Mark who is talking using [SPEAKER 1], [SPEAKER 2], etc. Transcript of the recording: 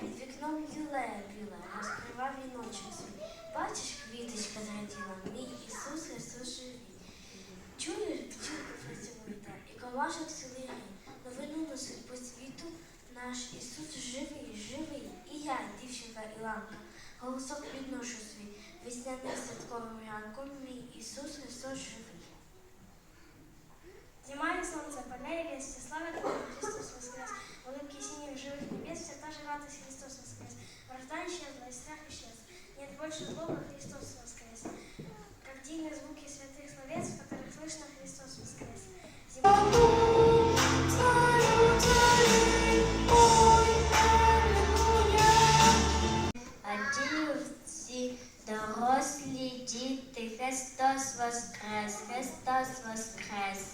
[SPEAKER 1] Під вікном юлея біла, розкрива віночок свій. Бачиш, квіточка зраділа, мій Ісус Христос живий. Чуєш, бджілка працьовита, і комашок цілий. Новину носить по світу наш Ісус живий, живий. І я, дівчинка Іланка, голосок підношу свій. Весняним святковим ранком мій Ісус Христос живий.
[SPEAKER 2] больше злого, Христос воскрес. Как дивные звуки святых словес, в которых слышно Христос воскрес. Зима
[SPEAKER 1] Адію всі дорослі діти, Христос воскрес, Христос воскрес.